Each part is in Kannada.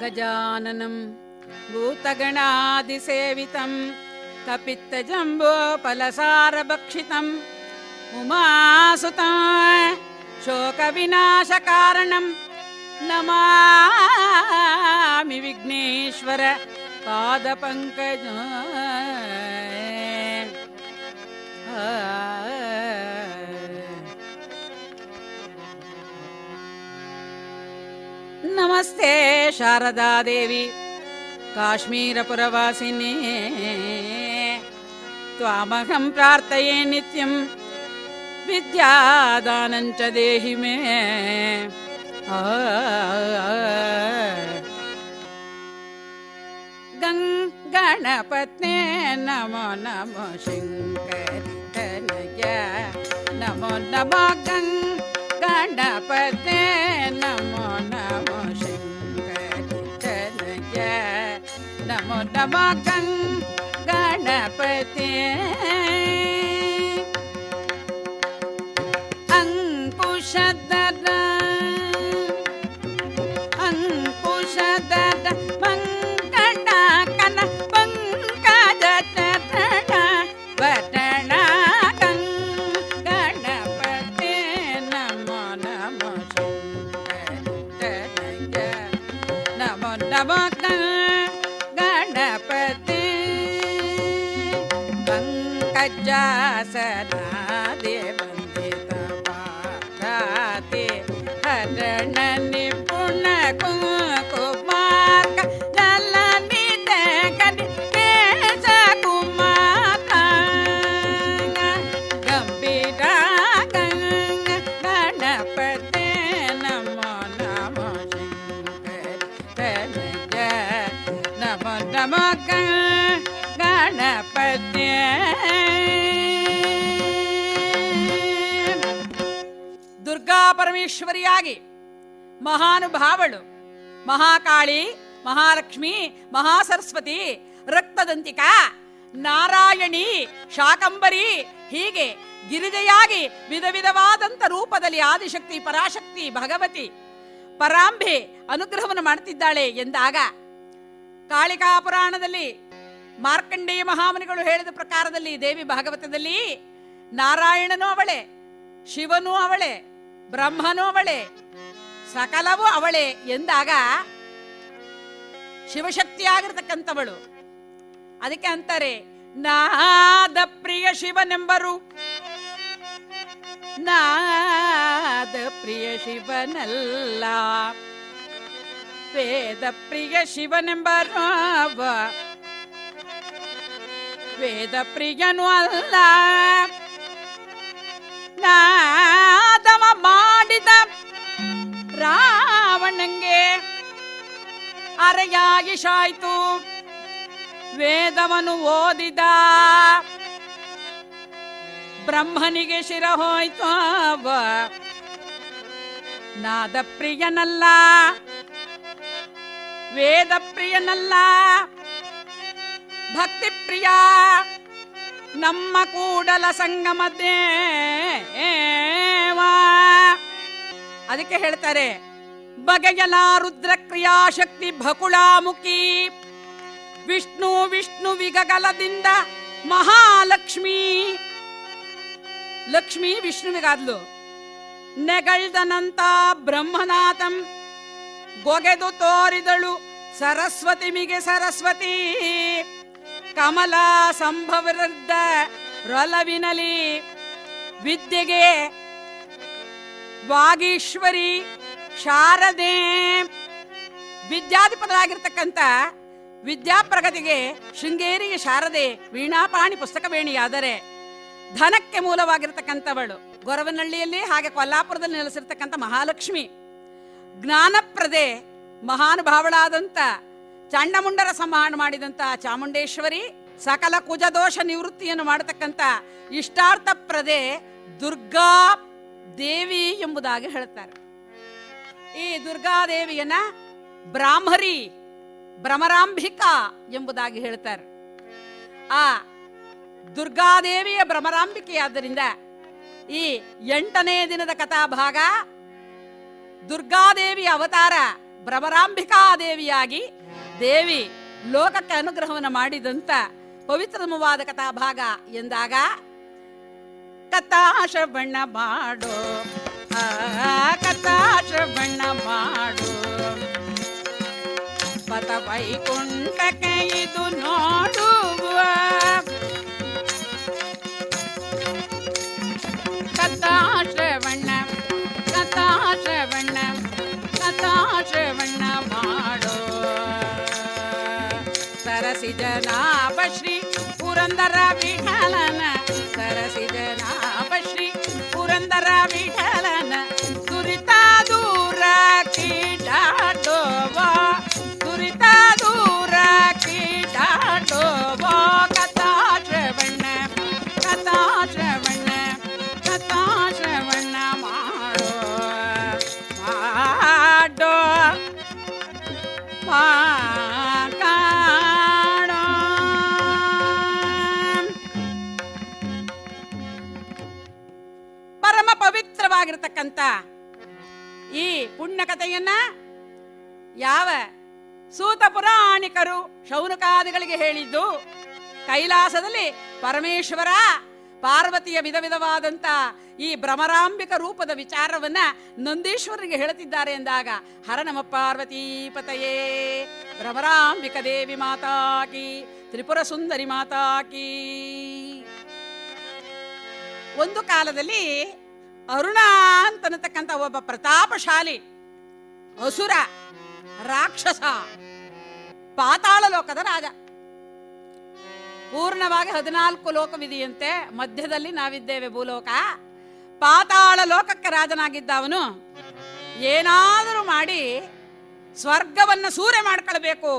गजाननम् भूतगणादिसेवितम् कपित्तजम्बोपलसारभक्षितम् उमासुता शोकविनाशकारणम् नमामि विघ्नेश्वर पादपङ्कज नमस्ते शारदा शारदादेवी काश्मीरपुरवासिने त्वामहं प्रार्थये नित्यं। विद्यादानं च देहि मे। गणपत्ने नमो नमो शृङ्गमो नमो गङ्ग ಗಣಪತೆ ನಮೋ ನಮೋ ಶಂಕರಿ ತನಯ ನಮೋ ನಮೋ ಗಂಗ್ ಗಣಪತೆ. Yeah. ಪರಮೇಶ್ವರಿಯಾಗಿ ಮಹಾನುಭಾವಳು. ಮಹಾಕಾಳಿ, ಮಹಾಲಕ್ಷ್ಮಿ, ಮಹಾಸರಸ್ವತಿ, ರಕ್ತದಂತಿಕಾ, ನಾರಾಯಣಿ, ಶಾಕಂಬರಿ, ಹೀಗೆ ಗಿರಿಜೆಯಾಗಿ ವಿಧ ವಿಧವಾದಂತ ರೂಪದಲ್ಲಿ ಆದಿಶಕ್ತಿ, ಪರಾಶಕ್ತಿ, ಭಗವತಿ ಪರಾಂಬೆ ಅನುಗ್ರಹವನ್ನು ಮಾಡುತ್ತಿದ್ದಾಳೆ ಎಂದಾಗ ಕಾಳಿಕಾ ಪುರಾಣದಲ್ಲಿ ಮಾರ್ಕಂಡೇಯ ಮಹಾಮುನಿಗಳು ಹೇಳಿದ ಪ್ರಕಾರದಲ್ಲಿ ದೇವಿ ಭಾಗವತದಲ್ಲಿ ನಾರಾಯಣನೂ ಅವಳೆ, ಶಿವನೂ ಅವಳೆ ಬ್ರಹ್ಮನೂ ಅವಳೆ, ಸಕಲವೂ ಅವಳೆ ಎಂದಾಗ ಶಿವಶಕ್ತಿಯಾಗಿರ್ತಕ್ಕಂಥವಳು. ಅದಕ್ಕೆ ಅಂತಾರೆ, ನಾದ ಪ್ರಿಯ ಶಿವನೆಂಬರು, ನಾದ ಪ್ರಿಯ ಶಿವನಲ್ಲ, ವೇದ ಪ್ರಿಯ ಶಿವನೆಂಬರು ವೇದ ಪ್ರಿಯನು ಅಲ್ಲ ನಾದವ ಮಾಡಿದ ರಾವಣಂಗೆ ಅರೆಯಾಯಿಷಾಯ್ತು ವೇದವನು ಓದಿದ ಬ್ರಹ್ಮನಿಗೆ ಶಿರ ಹೋಯ್ತು ನಾದ ಪ್ರಿಯನಲ್ಲ ವೇದ ಪ್ರಿಯನಲ್ಲ ಭಕ್ತಿ ಪ್ರಿಯ ನಮ್ಮ ಕೂಡಲ ಸಂಗಮ ದೇವಾ. ಅದಕ್ಕೆ ಹೇಳ್ತಾರೆ, ಬಗೆಯಲ ರುದ್ರ ಕ್ರಿಯಾಶಕ್ತಿ ಭಕುಳಾಮುಖಿ. ವಿಷ್ಣು ವಿಷ್ಣು ವಿಗಗಲದಿಂದ ಮಹಾಲಕ್ಷ್ಮಿ. ಲಕ್ಷ್ಮಿ ವಿಷ್ಣುವಿಗಾದ್ಲು, ನೆಗಳ್ದನಂತ ಬ್ರಹ್ಮನಾಥಂ, ಗೊಗೆದು ತೋರಿದಳು ಸರಸ್ವತಿ ಮಿಗೆ ಸರಸ್ವತಿ. ಕಮಲ ಸಂಭವೃದ್ಧ ರೊಲವಿನಲಿ ವಿದ್ಯೆಗೆ ವಾಗೀಶ್ವರಿ ಶಾರದೆ. ವಿದ್ಯಾಧಿಪತರಾಗಿರ್ತಕ್ಕಂಥ ವಿದ್ಯಾಪ್ರಗತಿಗೆ ಶೃಂಗೇರಿಯ ಶಾರದೆ ವೀಣಾಪಾಣಿ ಪುಸ್ತಕವೇಣಿಯಾದರೆ ಧನಕ್ಕೆ ಮೂಲವಾಗಿರ್ತಕ್ಕಂಥವಳು. ಗೊರವನಹಳ್ಳಿಯಲ್ಲಿ ಹಾಗೆ ಕೊಲ್ಲಾಪುರದಲ್ಲಿ ನೆಲೆಸಿರ್ತಕ್ಕಂಥ ಮಹಾಲಕ್ಷ್ಮಿ. ಜ್ಞಾನಪ್ರದೆ ಮಹಾನುಭಾವಳಾದಂಥ ಚಾಂಡಮುಂಡರ ಸಂಹಾರ ಮಾಡಿದಂತ ಚಾಮುಂಡೇಶ್ವರಿ ಸಕಲ ಕುಜದೋಷ ನಿವೃತ್ತಿಯನ್ನು ಮಾಡತಕ್ಕಂತ ಇಷ್ಟಾರ್ಥ ಪ್ರದೆ ದುರ್ಗಾ ದೇವಿ ಎಂಬುದಾಗಿ ಹೇಳುತ್ತಾರೆ. ಈ ದುರ್ಗಾದೇವಿಯನ್ನ ಬ್ರಾಹ್ಮರಿ ಭ್ರಮರಾಂಬಿಕಾ ಎಂಬುದಾಗಿ ಹೇಳ್ತಾರೆ ಆ ದುರ್ಗಾದೇವಿಯ ಭ್ರಮರಾಂಬಿಕೆಯಾದ್ದರಿಂದ ಈ ಎಂಟನೇ ದಿನದ ಕಥಾಭಾಗ ದುರ್ಗಾದೇವಿಯ ಅವತಾರ ಭ್ರಮರಾಂಬಿಕಾ ದೇವಿಯಾಗಿ ದೇವಿ, ಲೋಕಕ್ಕೆ ಅನುಗ್ರಹವನ್ನು ಮಾಡಿದಂತ ಪವಿತ್ರಮವಾದ ಕಥಾಭಾಗ ಎಂದಾಗ, ಕಥಾಶ್ರವಣ ಮಾಡು. ಕಥಾಶ್ರವಣ ಮಾಡು. ಪತ ವೈಕುಂಠಕ್ಕೆ ಇದು ನೋಡುವ ಪುರಂದರ ವಿಠಲನ ಸರಸಿ ಜನಾಭ ಶ್ರೀ ಪುರಂದರ ವಿಠಲನ ಪರಮ ಪವಿತ್ರವಾಗಿರ್ತಕ್ಕಂಥ ಈ ಪುಣ್ಯ ಕಥೆಯನ್ನ ಯಾವ ಸೂತ ಪುರಾಣಿಕರು ಶೌನಕಾದಿಗಳಿಗೆ ಹೇಳಿದ್ದು, ಕೈಲಾಸದಲ್ಲಿ ಪರಮೇಶ್ವರ ಪಾರ್ವತಿಯ ವಿಧ ವಿಧವಾದಂಥ ಈ ಭ್ರಮರಾಂಬಿಕ ರೂಪದ ವಿಚಾರವನ್ನ ನಂದೀಶ್ವರರಿಗೆ ಹೇಳುತ್ತಿದ್ದಾರೆ ಎಂದಾಗ, ಹರ ನಮ ಪಾರ್ವತಿ ಪತಯೇ, ಭ್ರಮರಾಂಬಿಕ ದೇವಿ ಮಾತಾಕಿ ತ್ರಿಪುರ ಸುಂದರಿ ಮಾತಾಕಿ ಒಂದು ಕಾಲದಲ್ಲಿ ಅರುಣ ಅಂತನತಕ್ಕಂಥ ಒಬ್ಬ ಪ್ರತಾಪಶಾಲಿ, ಅಸುರ, ರಾಕ್ಷಸ, ಪಾತಾಳ ಲೋಕದ ರಾಜ. ಪೂರ್ಣವಾಗಿ ಹದಿನಾಲ್ಕು ಲೋಕವಿದೆಯಂತೆ, ಮಧ್ಯದಲ್ಲಿ ನಾವಿದ್ದೇವೆ ಭೂಲೋಕ. ಪಾತಾಳ ಲೋಕಕ್ಕೆ ರಾಜನಾಗಿದ್ದ ಅವನು ಏನಾದರೂ ಮಾಡಿ ಸ್ವರ್ಗವನ್ನ ಸೂರೆ ಮಾಡ್ಕೊಳ್ಬೇಕು,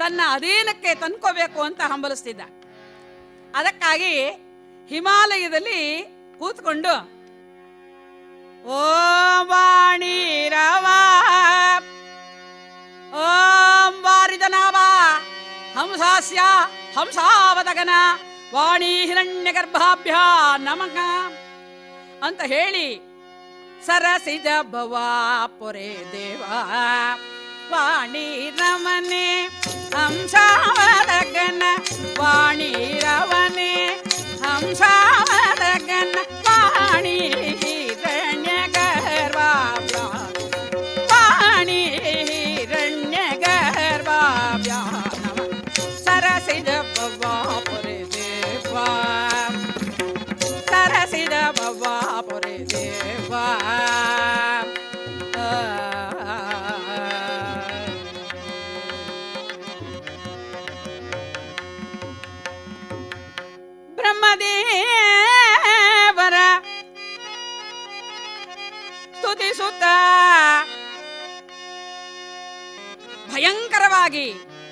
ತನ್ನ ಅಧೀನಕ್ಕೆ ತಂದ್ಕೋಬೇಕು ಅಂತ ಹಂಬಲಿಸ್ತಿದ್ದ. ಅದಕ್ಕಾಗಿ ಹಿಮಾಲಯದಲ್ಲಿ ಕೂತ್ಕೊಂಡು ಓಂ ವಾಣಿ ರವ ಓಂ ವಾರಿದನಾವ ಹಂಸಾಸ್ಯ ಹಂಸಾವದಗನ ವಾಣಿ ಹಿರಣ್ಯ ಗರ್ಭಾಭ್ಯ ನಮಃ ಅಂತ ಹೇಳಿ ಸರಸಿಜ ಭವಾ ಪೊರೆ ದೇವ ವಾಣಿ ರಮನೆ ಹಂಸಾವದಗನ ವಾಣಿ ರವನೆ ಹಂಸಾವದಗನ ವಾಣಿ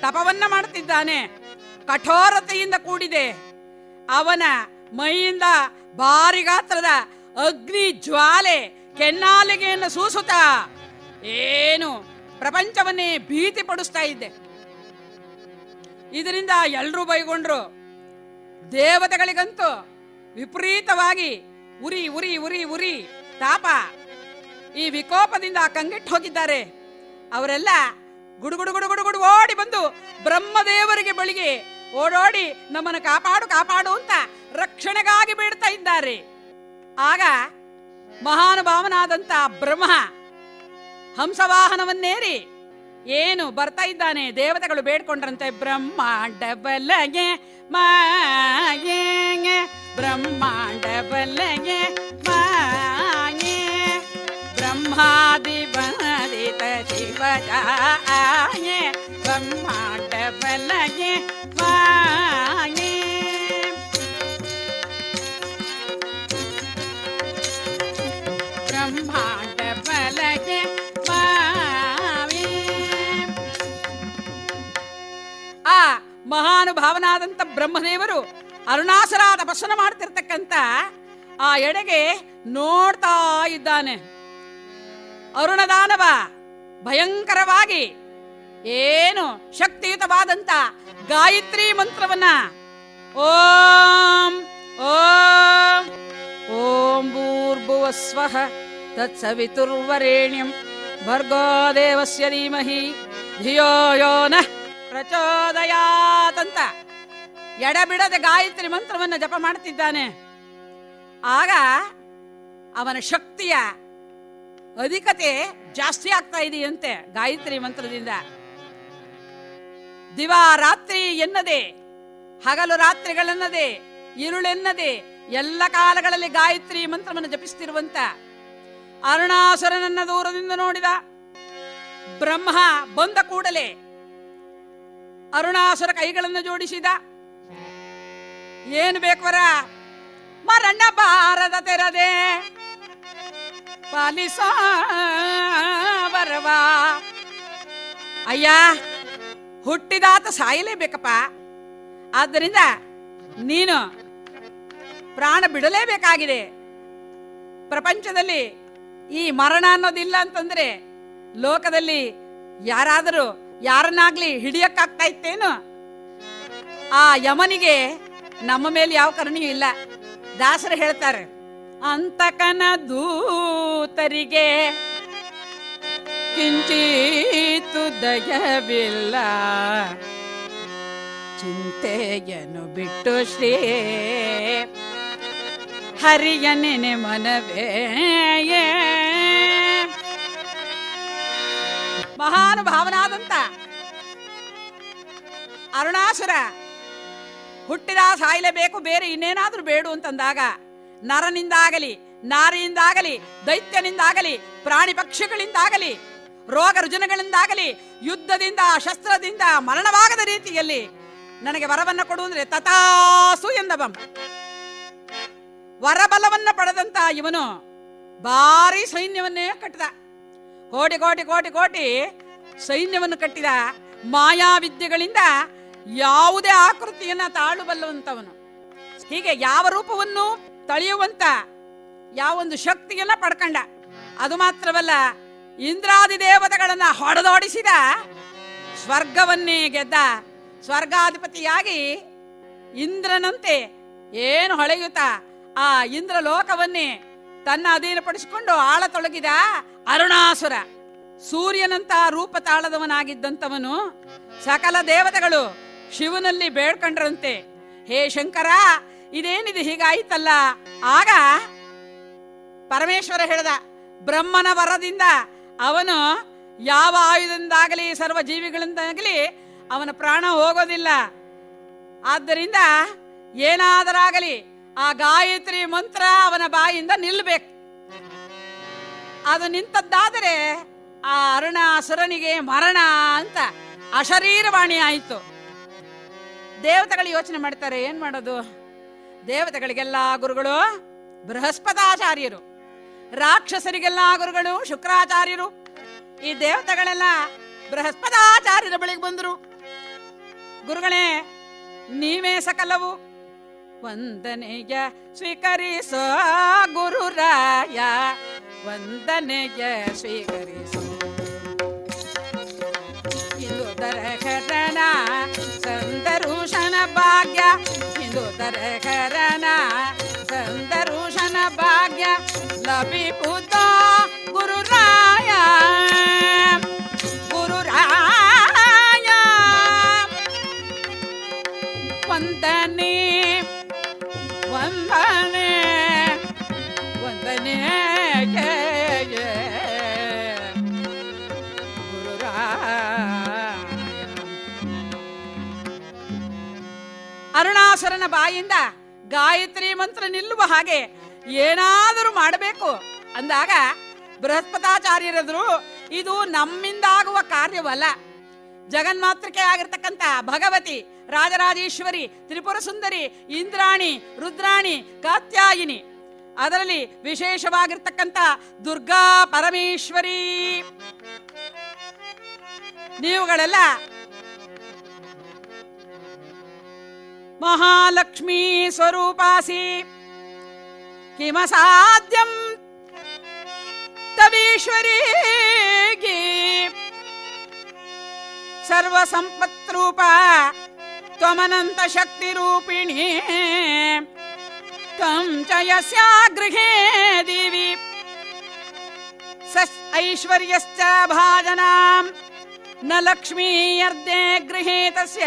ತಪವನ್ನ ಮಾಡುತ್ತಿದ್ದಾನೆ. ಕಠೋರತೆಯಿಂದ ಕೂಡಿದೆ. ಅವನ ಮೈಯಿಂದ ಭಾರಿ ಗಾತ್ರದ ಅಗ್ನಿ ಜ್ವಾಲೆ ಕೆನ್ನಾಲಿಗೆಯನ್ನು ಸೂಸುತ್ತ ಏನು ಪ್ರಪಂಚವನ್ನೇ ಭೀತಿ ಪಡಿಸ್ತಾ ಇದ್ದೆ ಇದರಿಂದ ಎಲ್ಲರೂ ಬೈಗೊಂಡ್ರು. ದೇವತೆಗಳಿಗಂತೂ ವಿಪರೀತವಾಗಿ ಉರಿ ಉರಿ ಉರಿ ಉರಿ ತಾಪ ಈ ವಿಕೋಪದಿಂದ ಕಂಗೆಟ್ಟು ಹೋಗಿದ್ದಾರೆ. ಅವರೆಲ್ಲ ಗುಡುಗುಡು ಗುಡುಗುಡು ಗುಡು ಓಡಿ ಬಂದು ಬ್ರಹ್ಮದೇವರಿಗೆ ಬಳಿಗೆ ಓಡೋಡಿ ನಮ್ಮನ್ನು ಕಾಪಾಡು ಕಾಪಾಡು ಅಂತ ರಕ್ಷಣೆಗಾಗಿ ಬೇಡ್ತಾ ಇದ್ದಾರೆ. ಆಗ ಮಹಾನುಭಾವನಾದಂತ ಬ್ರಹ್ಮ ಹಂಸವಾಹನವನ್ನೇರಿ ಏನು ಬರ್ತಾ ಇದ್ದಾನೆ? ದೇವತೆಗಳು ಬೇಡ್ಕೊಂಡ್ರಂತೆ ಬ್ರಹ್ಮಾಂಡ ಬಲಗೆ ಮಾಯೆ ಬ್ರಹ್ಮಾಂಡ ಬಲಗೆ ಮಾಯೇ ಬ್ರಹ್ಮಾದಿ ಬಂದಿತ ಶಿವಜಾಯೆ, ಬ್ರಹ್ಮಾಂಡ ಬಲಗೆ ಮಾಯೆ ಬ್ರಹ್ಮಾಂಡ ಬಲಗೆ ಮಾವೆ ಆ ಮಹಾನುಭಾವನಾದಂಥ ಬ್ರಹ್ಮದೇವರು ಅರುಣಾಸರಾದ ತಪಸ್ಸನ ಮಾಡ್ತಿರ್ತಕ್ಕಂತ ಆ ಎಡೆಗೆ ನೋಡ್ತಾ ಇದ್ದಾನೆ. ಅರುಣದಾನವ ಭಯಂಕರವಾಗಿ ಏನು ಶಕ್ತಿಯುತವಾದಂತ ಗಾಯತ್ರಿ ಮಂತ್ರವನ್ನ ಓಂ ಓಂ ಓಂ ಭೂರ್ಭುವಸ್ವಃ ತತ್ಸವಿತುರ್ವರೇಣ್ಯಂ ಭರ್ಗೋ ದೇವಸ್ಯ ಧೀಮಹಿ ಧಿಯೋ ಯೋ ನಃ ಪ್ರಚೋದಯಾತಂತ. ಎಡಬಿಡದೆ ಗಾಯತ್ರಿ ಮಂತ್ರವನ್ನು ಜಪ ಮಾಡ್ತಿದ್ದಾನೆ. ಆಗ ಅವನ ಶಕ್ತಿಯ ಅಧಿಕತೆ ಜಾಸ್ತಿ ಆಗ್ತಾ ಇದೆಯಂತೆ ಗಾಯತ್ರಿ ಮಂತ್ರದಿಂದ. ದಿವಾ ರಾತ್ರಿ ಎನ್ನದೆ, ಹಗಲು ರಾತ್ರಿಗಳೆನ್ನದೆ, ಇರುಳೆನ್ನದೆ, ಎಲ್ಲ ಕಾಲಗಳಲ್ಲಿ ಗಾಯತ್ರಿ ಮಂತ್ರವನ್ನು ಜಪಿಸುತ್ತಿರುವಂತ ಅರುಣಾಸುರನನ್ನ ದೂರದಿಂದ ನೋಡಿದ ಬ್ರಹ್ಮ ಬಂದ ಕೂಡಲೇ ಅರುಣಾಸುರ ಕೈಗಳನ್ನು ಜೋಡಿಸಿದ. ಏನು ಬೇಕವರ ಮರಣ್ಣ ಬಾರದ ತೆರದೆ ಪಾಲಿಸ ಬರವಾ. ಅಯ್ಯ, ಹುಟ್ಟಿದಾತ ಸಾಯಲೇಬೇಕಪ್ಪ. ಆದ್ದರಿಂದ ನೀನು ಪ್ರಾಣ ಬಿಡಲೇಬೇಕಾಗಿದೆ. ಪ್ರಪಂಚದಲ್ಲಿ ಈ ಮರಣ ಅನ್ನೋದಿಲ್ಲ ಅಂತಂದ್ರೆ ಲೋಕದಲ್ಲಿ ಯಾರಾದರೂ ಯಾರನ್ನಾಗ್ಲಿ ಹಿಡಿಯಕ್ಕಾಗ್ತಾ ಇತ್ತೇನು ಆ ಯಮನಿಗೆ ನಮ್ಮ ಮೇಲೆ ಯಾವ ಕರುಣೆಯೂ ಇಲ್ಲ. ದಾಸರು ಹೇಳ್ತಾರೆ ಅಂತಕನ ದೂತರಿಗೆ ಕಿಂಚಿತು ದಯವಿಲ್ಲ. ಚಿಂತೆಯನ್ನು ಬಿಟ್ಟು ಶ್ರೀ ಹರಿಯ ನೆನೆ ಮನವೇ ಮಹಾನುಭಾವನಾದಂತ ಅರುಣಾಸುರ ಹುಟ್ಟಿದ ಸಾಯಲೇಬೇಕು, ಬೇರೆ ಇನ್ನೇನಾದ್ರೂ ಬೇಡು ಅಂತಂದಾಗ ನರನಿಂದಾಗಲಿ ನಾರಿಯಿಂದಾಗಲಿ ದೈತ್ಯನಿಂದಾಗಲಿ, ಪ್ರಾಣಿ ಪಕ್ಷಿಗಳಿಂದಾಗಲಿ, ರೋಗ ರುಜಿನಗಳಿಂದಾಗಲಿ, ಯುದ್ಧದಿಂದ, ಶಸ್ತ್ರದಿಂದ ಮರಣವಾಗದ ರೀತಿಯಲ್ಲಿ ನನಗೆ ವರವನ್ನು ಕೊಡು ಅಂದ್ರೆ ತಥಾಸು ಎಂದವಂ. ವರಬಲವನ್ನ ಪಡೆದಂತ ಇವನು ಭಾರಿ ಸೈನ್ಯವನ್ನೇ ಕಟ್ಟಿದ. ಕೋಟಿ ಕೋಟಿ ಕೋಟಿ ಕೋಟಿ ಸೈನ್ಯವನ್ನು ಕಟ್ಟಿದ ಮಾಯಾವಿದ್ಯೆಗಳಿಂದ ಯಾವುದೇ ಆಕೃತಿಯನ್ನ ತಾಳುಬಲ್ಲವಂತವನು. ಹೀಗೆ ಯಾವ ರೂಪವನ್ನು ತಳೆಯುವಂತ ಯಾವೊಂದು ಶಕ್ತಿಯನ್ನ ಪಡ್ಕಂಡ. ಅದು ಮಾತ್ರವಲ್ಲ, ಇಂದ್ರಾದಿ ದೇವತೆಗಳನ್ನ ಹೊಡೆದೋಡಿಸಿದ ಸ್ವರ್ಗವನ್ನೇ ಗೆದ್ದ ಸ್ವರ್ಗಾಧಿಪತಿಯಾಗಿ ಇಂದ್ರನಂತೆ ಏನು ಹೊಳೆಯುತ್ತ, ಆ ಇಂದ್ರ ಲೋಕವನ್ನೇ ತನ್ನ ಅಧೀನಪಡಿಸಿಕೊಂಡು ಆಳ ತೊಳಗಿದ ಅರುಣಾಸುರ. ಸೂರ್ಯನಂತ ರೂಪ ತಾಳದವನಾಗಿದ್ದಂಥವನು ಸಕಲ ದೇವತೆಗಳು ಶಿವನಲ್ಲಿ ಬೇಡ್ಕೊಂಡ್ರಂತೆ. ಹೇ ಶಂಕರ ಇದೇನಿದೆ ಹೀಗಾಯಿತಲ್ಲ? ಆಗ ಪರಮೇಶ್ವರ ಹೇಳ್ದ, ಬ್ರಹ್ಮನ ವರದಿಂದ ಅವನು ಯಾವ ಆಯುಧದಿಂದಾಗಲಿ, ಸರ್ವ ಜೀವಿಗಳಿಂದಾಗಲಿ ಅವನ ಪ್ರಾಣ ಹೋಗೋದಿಲ್ಲ. ಆದ್ದರಿಂದ ಏನಾದರಾಗಲಿ ಆ ಗಾಯತ್ರಿ ಮಂತ್ರ ಅವನ ಬಾಯಿಂದ ನಿಲ್ಲಬೇಕು ಅದು ನಿಂತದ್ದಾದರೆ ಆ ಅರುಣಾಸುರನಿಗೆ ಮರಣ ಅಂತ ಅಶರೀರವಾಣಿ ಆಯಿತು. ದೇವತೆಗಳು ಯೋಚನೆ ಮಾಡ್ತಾರೆ, ಏನ್ ಮಾಡೋದು? ದೇವತೆಗಳಿಗೆಲ್ಲ ಗುರುಗಳು, ಬೃಹಸ್ಪತಾಚಾರ್ಯರು, ರಾಕ್ಷಸರಿಗೆಲ್ಲ ಗುರುಗಳು, ಶುಕ್ರಾಚಾರ್ಯರು, ಈ ದೇವತೆಗಳೆಲ್ಲ ಬೃಹಸ್ಪತಾಚಾರ್ಯರ ಬಳಿಗೆ ಬಂದರು. ಗುರುಗಳೇ, ನೀವೇ ಸಕಲವು ವಂದನೆಯ ಸ್ವೀಕರಿಸೋ ಗುರುರಾಯ ವಂದನೆಯ ಸ್ವೀಕರಿಸೋ. ಇಂದು ಸಂದರುಷಣ ಭಾಗ್ಯ ಇಂದು ದರಕರಣ ಸಂದರುಷಣ ಭಾಗ್ಯ ಲಭಿಪುತ ಗುರುರಾಯ ಗುರುರಾಯ ವಂದನೆ ವಂದನೆ ವಂದನೆ ಅರುಣಾಸುರನ ಬಾಯಿಂದ ಗಾಯತ್ರಿ ಮಂತ್ರ ನಿಲ್ಲುವ ಹಾಗೆ ಏನಾದರೂ ಮಾಡಬೇಕು ಅಂದಾಗ ಬೃಹಸ್ಪತಾಚಾರ್ಯರದ್ರು ಇದು ನಮ್ಮಿಂದಾಗುವ ಕಾರ್ಯವಲ್ಲ. ಜಗನ್ಮಾತೃಕೆ ಆಗಿರ್ತಕ್ಕಂಥ ಭಗವತಿ, ರಾಜರಾಜೇಶ್ವರಿ ತ್ರಿಪುರ ಸುಂದರಿ ಇಂದ್ರಾಣಿ, ರುದ್ರಾಣಿ, ಕಾತ್ಯಾಯಿನಿ ಅದರಲ್ಲಿ ವಿಶೇಷವಾಗಿರ್ತಕ್ಕಂಥ ದುರ್ಗಾ ಪರಮೇಶ್ವರಿ. ನೀವುಗಳೆಲ್ಲ महालक्ष्मी स्वरूपासि किमसाध्यम् तवीश्वरी सर्वसम्पत्रूपा त्वमनन्तशक्तिरूपिणी त्वं च यस्या गृहे देवि। ऐश्वर्यश्च भाजनाम् न लक्ष्मीयर्दे गृहे तस्य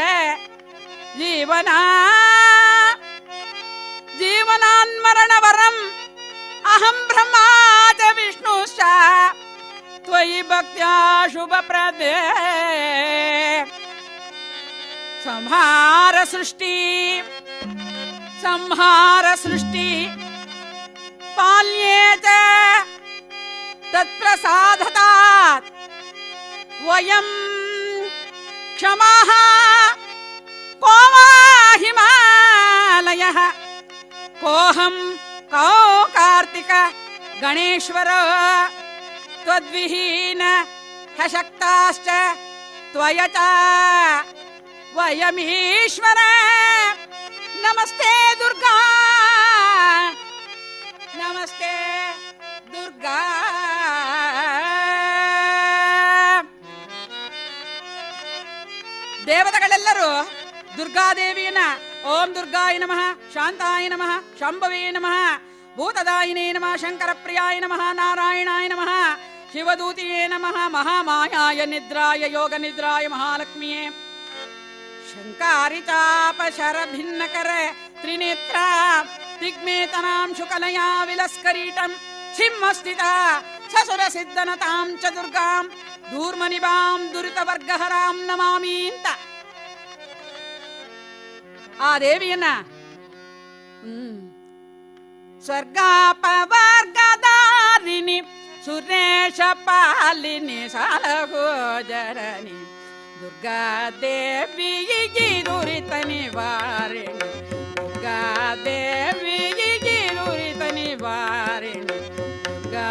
जीवना जीवनान्मरणवरम् अहं ब्रह्मा च विष्णुश्च त्वयि भक्त्या विष्णुश्चि संहारसृष्टि पाल्ये च तत्र साधनात् वयं क्षमाः కోహం కో కార్తిక గణేశ్వర త్వద్విహీన హశక్తాశ్చ త్వయచ వయమీశ్వర నమస్తే దుర్గా నమస్తే దుర్గా ದೇವತೆಗಳೆಲ್ಲರೂ ದುರ್ಗಾದೇವಿಯನ್ನ ఓం దుర్గాయ నమ శాంతాయ నమ శంభవే నమ భూతదాయినే నమ శంకర ప్రియాయ నమ నారాయణాయ నమ శివదూతియే నమ మహామాయాయ నిద్రాయ యోగ నిద్రాయ మహాలక్ష్మియే. భిన్నకర త్రినేత్ర దిగ్మేతనాం శుకలయా విలస్కరీటం సింహస్థిత ససురసిద్ధనతాం చ దుర్గాం దూర్మనివాం దురితవర్గహరాం నమామీంత ആ ദേവി എന്നാ. സ്വർഗാപവർഗദാരിണി സുരേഷ പാലിനി സാലഗോജരണി దుర్గాదేవి గిరురితని వారిణి దుర్గాదేవి గిరురితని వారిణి దుర్గా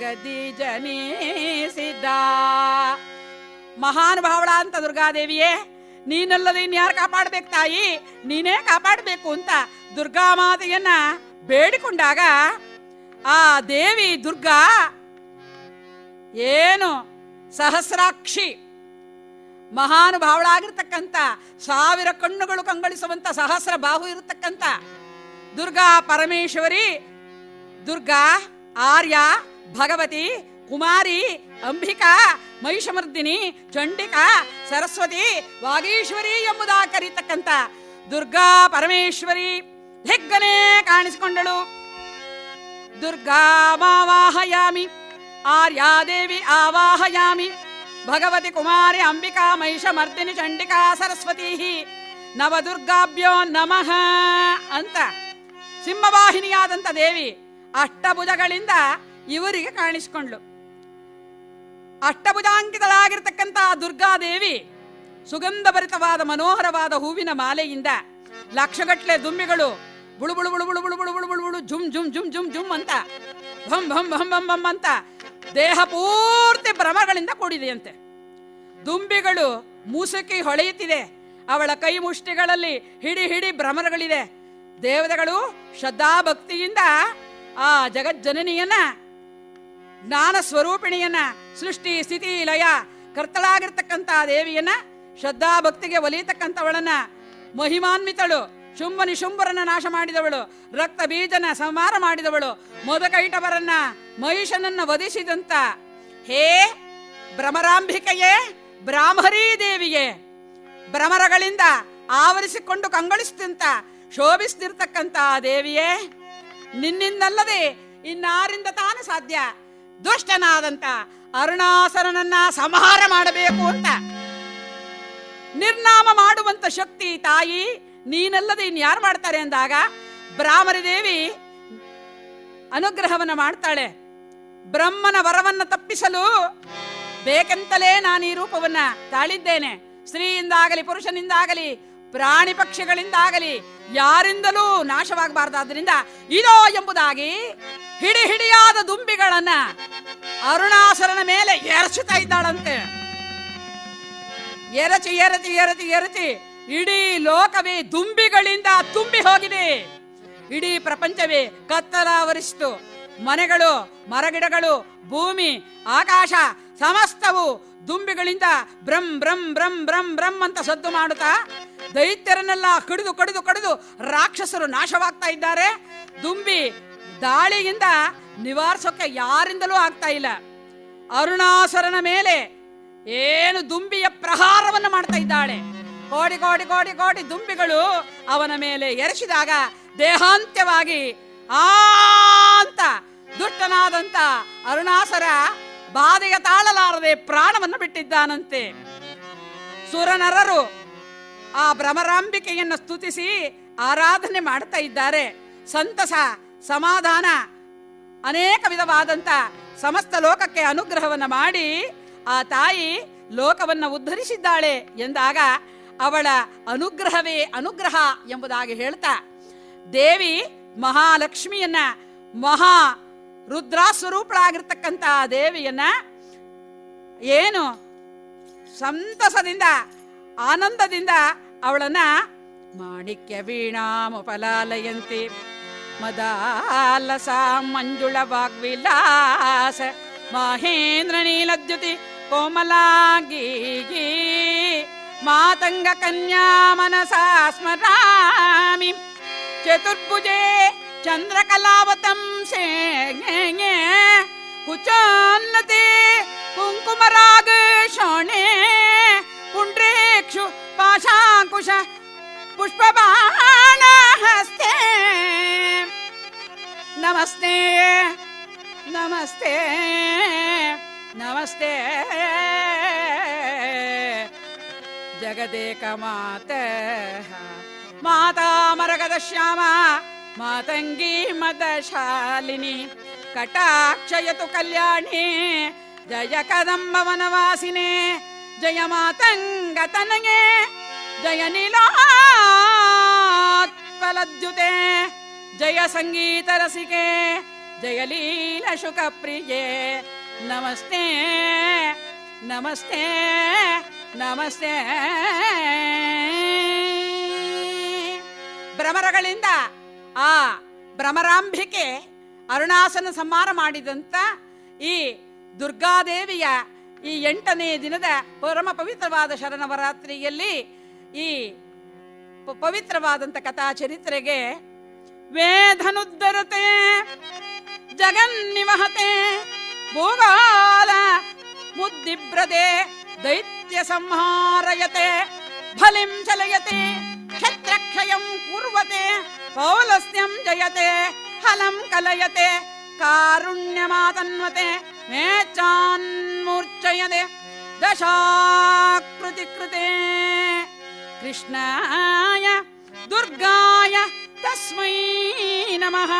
ಯೋಗದಿ ಜನಿಸಿದ ಮಹಾನುಭಾವಳ ಅಂತ ದುರ್ಗಾದೇವಿಯೇ, ನೀನಲ್ಲದೆ ಇನ್ಯಾರು ಕಾಪಾಡ್ಬೇಕು ತಾಯಿ? ನೀನೇ ಕಾಪಾಡಬೇಕು ಅಂತ ದುರ್ಗಾ ಮಾತೆಯನ್ನ ಬೇಡಿಕೊಂಡಾಗ ಆ ದೇವಿ ದುರ್ಗಾ ಏನು ಸಹಸ್ರಾಕ್ಷಿ ಮಹಾನುಭಾವಳಾಗಿರ್ತಕ್ಕಂಥ ಸಾವಿರ ಕಣ್ಣುಗಳು ಕಂಗಳಿಸುವಂತ ಸಹಸ್ರ ಬಾಹು ಇರತಕ್ಕಂಥ ದುರ್ಗಾ ಪರಮೇಶ್ವರಿ, ದುರ್ಗಾ ಆರ್ಯ ಭಗವತಿ, ಕುಮಾರಿ, ಅಂಬಿಕಾ, ಮಹಿಷಮರ್ದಿನಿ, ಚಂಡಿಕಾ, ಸರಸ್ವತಿ, ವಾಗೀಶ್ವರಿ ಎಂಬುದಾ ಕರೀತಕ್ಕಂಥ ದುರ್ಗಾ ಪರಮೇಶ್ವರಿ ಹೆಗ್ಗನೆ ಕಾಣಿಸಿಕೊಂಡಳು. ದುರ್ಗಾ ಮಾವಾಹಯಾಮಿ, ಆರ್ಯಾದೇವಿ ಆವಾಹಯಾಮಿ, ಭಗವತಿ, ಕುಮಾರಿ, ಅಂಬಿಕಾ, ಮಹಿಷಮರ್ದಿನಿ, ಚಂಡಿಕಾ, ಸರಸ್ವತಿ ನವದುರ್ಗಾಭ್ಯೋ ನಮಃ ಅಂತ ಸಿಂಹವಾಹಿನಿಯಾದಂಥ ದೇವಿ ಅಷ್ಟಭುಜಗಳಿಂದ ಇವರಿಗೆ ಕಾಣಿಸಿಕೊಂಡ್ಳು. ಅಷ್ಟಭುಜಾಂಕಿತಳಾಗಿರ್ತಕ್ಕಂಥ ದುರ್ಗಾದೇವಿ ಸುಗಂಧಭರಿತವಾದ ಮನೋಹರವಾದ ಹೂವಿನ ಮಾಲೆಯಿಂದ ಲಕ್ಷಗಟ್ಲೆ ದುಂಬಿಗಳು ಬುಳು ಬುಳು ಬುಳು ಬುಳು ಬುಳು ಬುಳು ಬುಳು ಬುಳು ಬುಳು ಜುಮ್ ಜುಮ್ ಜುಮ್ ಜುಮ್ ಜುಮ್ ಅಂತ, ಭಂ ಭಂ ಭಂ ಭಂ ಭಂ ಅಂತ ದೇಹ ಪೂರ್ತಿ ಭ್ರಮಗಳಿಂದ ಕೂಡಿದೆಯಂತೆ. ದುಂಬಿಗಳು ಮೂಸಕಿ ಹೊಳೆಯುತ್ತಿದೆ, ಅವಳ ಕೈ ಮುಷ್ಟಿಗಳಲ್ಲಿ ಹಿಡಿ ಹಿಡಿ ಭ್ರಮರಗಳಿದೆ. ದೇವತೆಗಳು ಶ್ರದ್ಧಾ ಭಕ್ತಿಯಿಂದ ಆ ಜಗಜ್ಜನನಿಯನ್ನ ಜ್ಞಾನ ಸ್ವರೂಪಿಣಿಯನ್ನ ಸೃಷ್ಟಿ, ಸ್ಥಿತಿ, ಲಯ, ಕರ್ತಳಾಗಿರ್ತಕ್ಕಂಥ ದೇವಿಯನ್ನ ಶ್ರದ್ಧಾ ಭಕ್ತಿಗೆ ಒಲಿಯತಕ್ಕಂಥವಳನ್ನ ಮಹಿಮಾನ್ವಿತಳು, ಶುಂಭ ನಿಶುಂಭರನ್ನ ನಾಶ ಮಾಡಿದವಳು, ರಕ್ತ ಬೀಜನ ಸಂಹಾರ ಮಾಡಿದವಳು, ಮೊದಕೈಟವರನ್ನ ಮಹಿಷನನ್ನ ವಧಿಸಿದಂತ ಹೇ ಭ್ರಮರಾಂಭಿಕೆಯೇ, ಬ್ರಾಹ್ಮರೀ ದೇವಿಯೇ, ಭ್ರಮರಗಳಿಂದ ಆವರಿಸಿಕೊಂಡು ಕಂಗೊಳಿಸಿದಂತ ಶೋಭಿಸ್ತಿರ್ತಕ್ಕಂಥ ದೇವಿಯೇ, ನಿನ್ನಿಂದಲ್ಲದೆ ಇನ್ನಾರಿಂದ ತಾನು ಸಾಧ್ಯ. ದುಷ್ಟನಾದಂತ ಅರುಣಾಸರನನ್ನ ಸಂಹಾರ ಮಾಡಬೇಕು ಅಂತ. ನಿರ್ನಾಮ ಮಾಡುವಂತ ಶಕ್ತಿ ತಾಯಿ, ನೀನಲ್ಲದೆ ಇನ್ಯಾರು ಮಾಡ್ತಾರೆ ಅಂದಾಗ ಬ್ರಾಹ್ಮರಿ ದೇವಿ ಅನುಗ್ರಹವನ್ನ ಮಾಡ್ತಾಳೆ. ಬ್ರಹ್ಮನ ವರವನ್ನ ತಪ್ಪಿಸಲು ಬೇಕೆಂತಲೇ ನಾನು ಈ ರೂಪವನ್ನ ತಾಳಿದ್ದೇನೆ. ಸ್ತ್ರೀಯಿಂದಾಗಲಿ ಪುರುಷನಿಂದಾಗಲಿ ಪ್ರಾಣಿ ಪಕ್ಷಿಗಳಿಂದಾಗಲಿ ಯಾರಿಂದಲೂ ನಾಶವಾಗಬಾರ್ದಾದ್ರಿಂದ ಇದೋ ಎಂಬುದಾಗಿ ಹಿಡಿ ಹಿಡಿಯಾದ ದುಂಬಿಗಳನ್ನ ಅರುಣಾಸುರನ ಮೇಲೆ ಎರಚುತ್ತಾ ಇದ್ದಾಳಂತೆ. ಎರಚಿ ಎರತಿ ಎರತಿ ಎರಚಿ ಇಡೀ ಲೋಕವೇ ದುಂಬಿಗಳಿಂದ ತುಂಬಿ ಹೋಗಿದೆ. ಇಡೀ ಪ್ರಪಂಚವೇ ಕತ್ತಲಾವರಿಸಿತು. ಮನೆಗಳು, ಮರಗಿಡಗಳು, ಭೂಮಿ, ಆಕಾಶ ಸಮಸ್ತವು ದುಂಬಿಗಳಿಂದ ಬ್ರಂ ಬ್ರಂ ಬ್ರಂ ಬ್ರಂ ಬ್ರಂ ಅಂತ ಸದ್ದು ಮಾಡುತ್ತಾ ದೈತ್ಯರನ್ನೆಲ್ಲ ಕಡಿದು ಕಡಿದು ಕಡಿದು ರಾಕ್ಷಸರು ನಾಶವಾಗ್ತಾ ಇದ್ದಾರೆ. ದುಂಬಿ ದಾಳಿಯಿಂದ ನಿವಾರಿಸೋಕೆ ಯಾರಿಂದಲೂ ಆಗ್ತಾ ಇಲ್ಲ. ಅರುಣಾಸುರನ ಮೇಲೆ ಏನು ದುಂಬಿಯ ಪ್ರಹಾರವನ್ನು ಮಾಡ್ತಾ ಇದ್ದಾಳೆ. ಕೋಡಿ ಕೋಡಿ ಕೋಡಿ ಕೋಡಿ ದುಂಬಿಗಳು ಅವನ ಮೇಲೆ ಎರಚಿದಾಗ ದೇಹಾಂತ್ಯವಾಗಿ ಆ ಅಂತ ದುಷ್ಟನಾದಂತ ಅರುಣಾಸುರ ಬಾಧೆಯ ತಾಳಲಾರದೆ ಪ್ರಾಣವನ್ನು ಬಿಟ್ಟಿದ್ದಾನಂತೆ. ಸುರನರರು ಆ ಭ್ರಮರಾಂಬಿಕೆಯನ್ನು ಸ್ತುತಿಸಿ ಆರಾಧನೆ ಮಾಡ್ತಾ ಇದ್ದಾರೆ. ಸಂತಸ, ಸಮಾಧಾನ, ಅನೇಕ ವಿಧವಾದಂತ ಸಮಸ್ತ ಲೋಕಕ್ಕೆ ಅನುಗ್ರಹವನ್ನ ಮಾಡಿ ಆ ತಾಯಿ ಲೋಕವನ್ನ ಉದ್ಧರಿಸಿದ್ದಾಳೆ ಎಂದಾಗ ಅವಳ ಅನುಗ್ರಹವೇ ಅನುಗ್ರಹ ಎಂಬುದಾಗಿ ಹೇಳ್ತಾ, ದೇವಿ ಮಹಾಲಕ್ಷ್ಮಿಯನ್ನ ಮಹಾ ರುದ್ರಾ ಸ್ವರೂಪಳಾಗಿರ್ತಕ್ಕಂತಹ ದೇವಿಯನ್ನ ಏನು ಸಂತಸದಿಂದ, ಆನಂದದಿಂದ ಅವಳನ್ನ ಮಾಣಿಕ್ಯ ವೀಣಾಮುಪಲಾಲಯಂತಿ ಮದಾಲಸ ಮಂಜುಳ ವಾಗ್ವಿಲಾಸ ಮಹೇಂದ್ರ ನೀಲದ್ಯುತಿ ಕೋಮಲಾಗಿ ಮಾತಂಗ ಕನ್ಯಾ ಮನಸಾ ಸ್ಮರಾಮಿ ಚತುರ್ಭುಜೆ चंद्रकलावतम से कुचान्नते शोणे पुण्ड्रेक्षु पाशाङ्कुश पुष्पबाणहस्ते नमस्ते नमस्ते नमस्ते। जगदेकमातः माता मरगदश्यामा ಮರಗದ ಶ್ಯಾಮ ಮಾತಂಗಿ ಮದ ಶಾಲಿನಿ ಕಟಾಕ್ಷಯತು ಕಲ್ಯಾಣಿ ಜಯ ಕದಂಬ ವನವಾಸಿನೇ ಜಯ ಮಾತಂಗ ತನಗೆ ಜಯ ನೀಲೋತ್ಪಲದ್ಯುತೆ ಜಯ ಸಂಗೀತ ರಸಿಕೆ ಜಯ ಲೀಲ ಶುಕ ಪ್ರಿಯೆ ನಮಸ್ತೆ ನಮಸ್ತೆ ನಮಸ್ತೆ ಭ್ರಮರಗಳಿಂದ ಆ ಭ್ರಮರಾಂಭಿಕೆ ಅರುಣಾಸನ ಸಂಹಾರ ಮಾಡಿದಂತ ಈ ದುರ್ಗಾದೇವಿಯ ಈ ಎಂಟನೇ ದಿನದ ಪರಮ ಪವಿತ್ರವಾದ ಶರಣವರಾತ್ರಿಯಲ್ಲಿ ಈ ಪವಿತ್ರವಾದಂಥ ಕಥಾ ಚರಿತ್ರೆಗೆ ವೇದನುದ್ಧರತೆ ಜಗನ್ನಿವಹತೆ ಭೂಗಾಲ ಮುದ್ದಿಬ್ರದೆ ದೈತ್ಯ ಸಂಹಾರಯತೆ, ಫಲಿಂ ಚಲಯತೆ यं कुर्वते पौलस्यं जयते फलं कलयते कारुण्यमातन्वते ने दशाकृतिकृते। कृष्णाय दुर्गाय तस्मै नमः।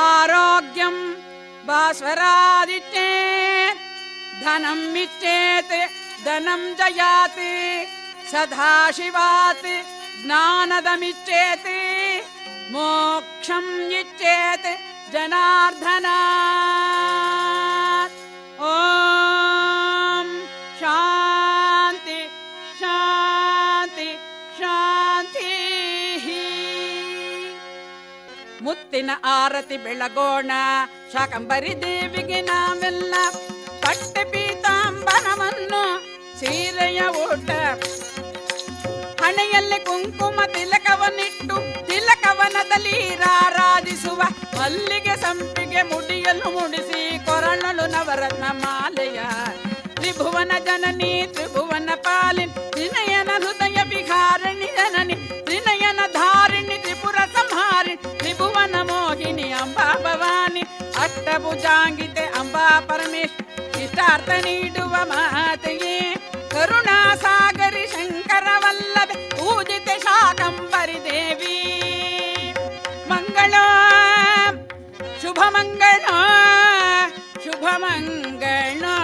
आरोग्यं बास्वरादिचेत् धनम् इच्छेत् धनं जयात्। ಜಯಾತ್ ಜ್ಞಾನದ ಮಿಚ್ಚೇತಿ, ಮೋಕ್ಷಂ ಜನಾರ್ದನ. ಓಂ ಶಾಂತಿ ಶಾಂತಿ ಶಾಂತಿ. ಮುತ್ತಿನ ಆರತಿ ಬೆಳಗೋಣ, ಶಾಕಂಬರಿ ದೇವಿಗೆ ನಾವೆಲ್ಲ, ಪಟ್ಟೆ ಪೀತಾಂಬರವನ್ನು, ಸೀರೆಯ ಊಟ ಹಣೆಯಲ್ಲಿ ಕುಂಕುಮ ತಿಲಕವನ್ನಿಟ್ಟು ತಿಲಕವನದಲ್ಲಿ ರಾರಾಧಿಸುವ ಮಲ್ಲಿಗೆ ಸಂಪಿಗೆ ಮುಡಿಯಲು ಮುಡಿಸಿ ಕೊರಳಲು ನವರತ್ನ ಮಾಲೆಯ ತ್ರಿಭುವನ ಜನನಿ ತ್ರಿಭುವನ ಪಾಲಿನ್ ವಿನಯನ ಹೃದಯ ವಿಹಾರಣಿ ಜನನಿ ವಿನಯನ ಧಾರಿಣಿ ತ್ರಿಪುರ ಸಂಹಾರಿ ತ್ರಿಭುವನ ಮೋಹಿನಿ ಅಂಬಾ ಭವಾನಿ ಅಷ್ಟಭುಜಾಂಗಿತೆ ಅಂಬಾ ಪರಮೇಶ್ ಇಷ್ಟಾರ್ಥ ನೀಡುವ ಮಾತೆಯೇ ಕರುಣಾ ಸಾಗರಿ ಶಂಕರ ವಲ್ಲಭೆ साकम्परिदेवी मङ्गलो शुभमङ्गलो शुभमङ्गलो